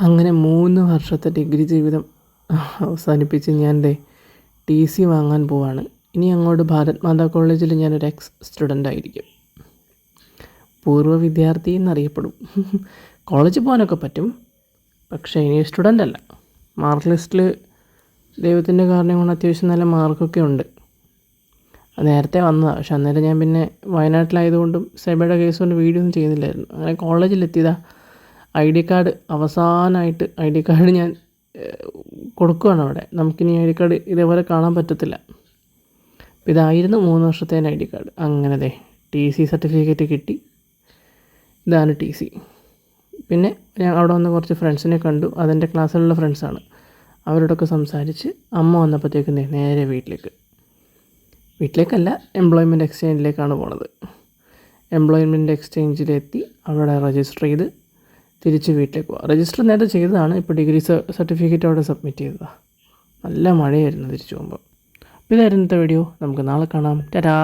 അങ്ങനെ മൂന്ന് വർഷത്തെ ഡിഗ്രി ജീവിതം അവസാനിപ്പിച്ച് ഞാൻ ദേ ടി സി വാങ്ങാൻ പോവാണ്. ഇനി അങ്ങോട്ട് ഭാരത് മാതാ കോളേജിൽ ഞാനൊരു എക്സ് സ്റ്റുഡന്റ് ആയിരിക്കും. പൂർവ വിദ്യാർത്ഥി എന്നറിയപ്പെടും. കോളേജിൽ പോകാനൊക്കെ പറ്റും. പക്ഷേ ഇനി സ്റ്റുഡന്റ് അല്ല. മാർക്ക് ലിസ്റ്റിൽ ദൈവത്തിന്റെ കാരണം കൊണ്ട് അത്യാവശ്യം നല്ല മാർക്കൊക്കെ ഉണ്ട്. നേരത്തെ വന്നതാണ് പക്ഷെ അന്നേരം ഞാൻ പിന്നെ വയനാട്ടിലായതുകൊണ്ടും സെബയുടെ കേസ് കൊണ്ട് വീഡിയോ ഒന്നും ചെയ്യുന്നില്ലായിരുന്നു. അങ്ങനെ കോളേജിലെത്തിയതാ ഐ ഡി കാർഡ് അവസാനമായിട്ട് ഐ ഡി കാർഡ് ഞാൻ കൊടുക്കുകയാണ് അവിടെ. നമുക്കിനി ഐ ഡി കാർഡ് ഇതേപോലെ കാണാൻ പറ്റത്തില്ല. അപ്പോൾ ഇതായിരുന്നു മൂന്ന് വർഷത്തെ ഐ ഡി കാർഡ്. അങ്ങനെ ദേ ടി സി സർട്ടിഫിക്കറ്റ് കിട്ടി. ഇതാണ് ടി സി. പിന്നെ ഞാൻ അവിടെ വന്ന് കുറച്ച് ഫ്രണ്ട്സിനെ കണ്ടു. അതെന്റെ ക്ലാസ്സിലുള്ള ഫ്രണ്ട്സാണ്. അവരോടൊക്കെ സംസാരിച്ച് അമ്മ വന്നപ്പോഴത്തേക്കും നേരെ വീട്ടിലേക്ക്. വീട്ടിലേക്കല്ല എംപ്ലോയ്മെന്റ് എക്സ്ചേഞ്ചിലേക്കാണ് പോണത്. എംപ്ലോയ്മെന്റ് എക്സ്ചേഞ്ചിലെത്തി അവിടെ രജിസ്റ്റർ ചെയ്ത് തിരിച്ച് വീട്ടിലേക്ക് പോവാം. രജിസ്റ്റർ നേരത്തെ ചെയ്തതാണ്. ഇപ്പോൾ ഡിഗ്രി സർട്ടിഫിക്കറ്റ് അവിടെ സബ്മിറ്റ് ചെയ്തതാണ് നല്ല മഴയായിരുന്നു തിരിച്ചു പോകുമ്പോൾ അപ്പോൾ ഇതായിരുന്നു ഇന്നത്തെ വീഡിയോ നമുക്ക് നാളെ കാണാം. ടാറ്റാ